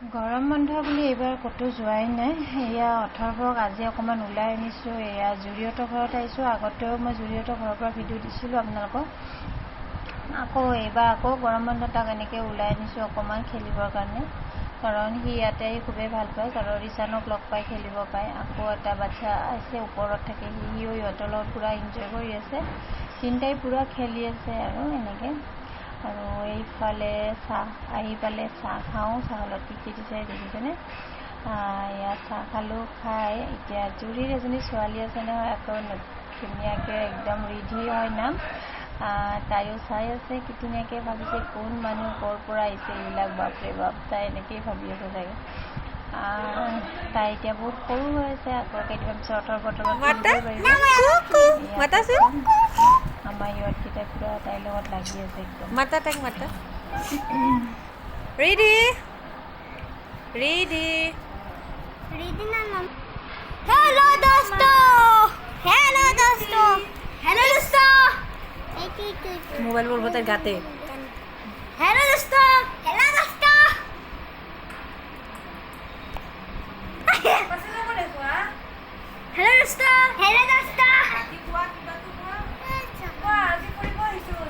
গৰম বন্ধ বুলি এইবাৰ ক'তো যোৱাই নাই। এয়া অথৰ্বক আজি অকণমান ওলাই আনিছোঁ এয়া জুৰিহঁতৰ ঘৰত আহিছোঁ। আগতেও মই জুৰিহঁতৰ ঘৰৰ পৰা ভিডিঅ' দিছিলোঁ আপোনালোকক। আকৌ এইবাৰ আকৌ গৰম বন্ধ তাক এনেকৈ ওলাই আনিছোঁ অকণমান খেলিবৰ কাৰণে। কাৰণ সি ইয়াতে আহি খুবেই ভাল পায়। কাৰণ ৰিচানক লগ পাই খেলিব পায়। আকৌ এটা বাচ্ছা আছে ওপৰত থাকে সিও সিহঁতৰ লগত পূৰা এনজয় কৰি আছে। তিনিটাই পূৰা খেলি আছে আৰু এনেকৈ। আৰু এইফালে চাহ আহি পালে চাহ খাওঁ চাহৰ লগত কি দিছে দেখিছেনে ইয়াত চাহ খালোঁ খাই এতিয়া জুৰিৰ এজনী ছোৱালী আছে নহয় আকৌ ধুনীয়াকৈ একদম ৰিধি হয় নাম তাইও চাই আছে কি ধুনীয়াকৈ ভাবিছে কোন মানুহ ক'ৰ পৰা আহিছে এইবিলাক বাপৰে বাপ তাই এনেকৈয়ে ভাবি আছে চাগে তাই এতিয়া বহুত সৰু হৈ আছে আকৌ কেইদিনমান ইহঁতকেইটাই পূৰা লাগিয়ে দেখো মাথাটা মাথা রেডি রেডি রেডি না হ্যালো দোস্ত হ্যালো দোস্ত হ্যালো দোস্ত মোবাইল বলব তার গাতে হ্যালো দোস্ত হ্যালো দোস্ত হ্যালো দোস্ত hello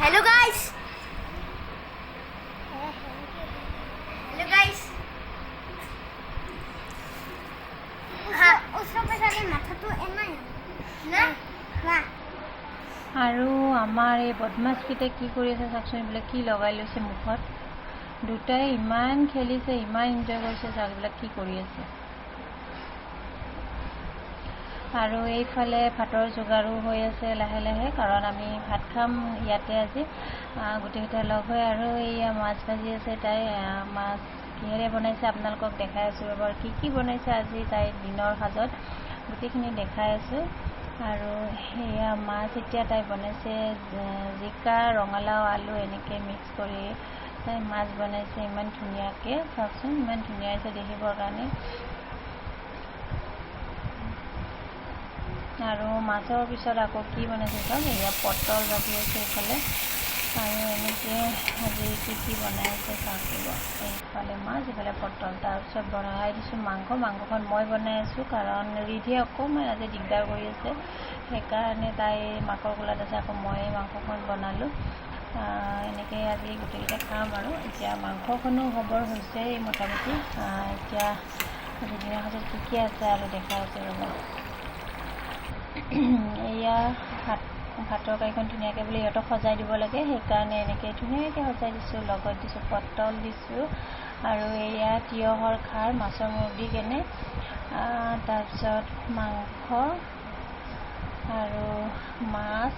hello guys hello guys আৰু আমাৰ এই বদমাছকেইটা কি কৰি আছে চাওকচোন এইবিলাক কি লগাই লৈছে মুখত? দুটাই ইমান খেলিছে ইমান এনজয় কৰিছে চাকবিলাক কি কৰি আছে। আৰু এইফালে ভাতৰ যোগাৰো হৈ আছে লাহে লাহে কাৰণ আমি ভাত খাম ইয়াতে আজি। গোটেইকেইটা লগ হৈ আৰু এইয়া মাছ ভাজি আছে তাই মাছ কিহেৰে বনাইছে আপোনালোকক দেখাই আছোঁ। ৰ'ব কি কি বনাইছে আজি তাই দিনৰ সাজত গোটেইখিনি দেখাই আছোঁ। আৰু সেয়া মাছ এতিয়া তাই বনাইছে জিকা ৰঙালাও আলু এনেকৈ মিক্স কৰি তাই মাছ বনাইছে। ইমান ধুনীয়াকৈ চাওকচোন ইমান ধুনীয়া হৈছে দেখিবৰ কাৰণে। আৰু মাছৰ পিছত আকৌ কি বনাইছে চাওক এয়া পটল ভাজি আছে এইফালে। আৰু এনেকৈ আজি কি কি বনাই আছে চাওক এইফালে মাছ ইফালে পটল। তাৰপিছত বনাই দিছোঁ মাংস মাংসখন মই বনাই আছোঁ কাৰণ ৰিধিয়ে অকণমান আজি দিগদাৰ কৰি আছে। সেইকাৰণে তাই মাকৰ কোলাত আছে আকৌ মই মাংসখন বনালোঁ। এনেকৈ আজি গোটেইকেইটা খাম আৰু। এতিয়া মাংসখনো হ'বৰ হৈছে মোটামুটি। এতিয়া আজি দিনৰ সাজত কি কি আছে আৰু দেখাই আছে ৰ'ব। এয়া ভাত ভাতৰ কাৰীখন ধুনীয়াকৈ বোলে সিহঁতক সজাই দিব লাগে সেইকাৰণে এনেকৈ ধুনীয়াকৈ সজাই দিছোঁ লগত দিছোঁ পটল দিছোঁ আৰু এয়া তিয়হৰ খাৰ মাছৰ মূৰ দি কেনে তাৰপিছত মাংস আৰু মাছ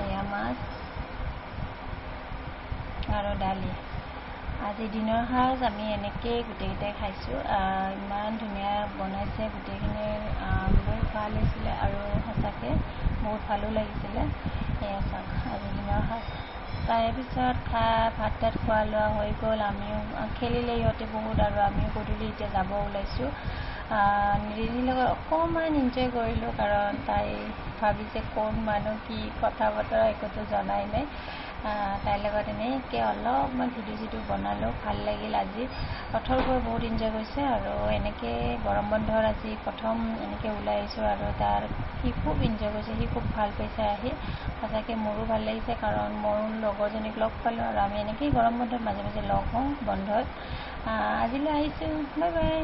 এয়া মাছ আৰু দালি। আজি দিনৰ সাজ আমি এনেকৈয়ে গোটেইকেইটাই খাইছোঁ ইমান ধুনীয়া বনাইছে গোটেইখিনি হৈছিলে আৰু সঁচাকৈ বহুত ভালো লাগিছিলে। এয়া চাওক আজি দিনৰ তাৰে পিছত খাই ভাত তাত খোৱা লোৱা হৈ গ'ল। আমিও খেলিলে ইহঁতে বহুত আৰু আমিও গধূলি এতিয়া যাব ওলাইছোঁ। নিৰিধিৰ লগত অকণমান এনজয় কৰিলোঁ কাৰণ তাই ভাবিছে কোন মানুহ কি কথা বতৰা একোতো জনাই নাই। তাইৰ লগত এনেকৈ অলপমান ভিডিঅ' চিডিঅ' বনালোঁ ভাল লাগিল আজি। অথৰ্বই বহুত এনজয় কৰিছে আৰু এনেকৈ গৰম বন্ধৰ আজি প্ৰথম এনেকৈ ওলাই আহিছোঁ আৰু তাৰ সি খুব এনজয় কৰিছে সি খুব ভাল পাইছে আহি। সঁচাকৈ মোৰো ভাল লাগিছে কাৰণ ময়ো লগৰজনীক লগ পালোঁ আৰু আমি এনেকৈয়ে গৰম বন্ধত মাজে মাজে লগ হওঁ বন্ধত। আজিলৈ আহিছোঁ বাই বাই।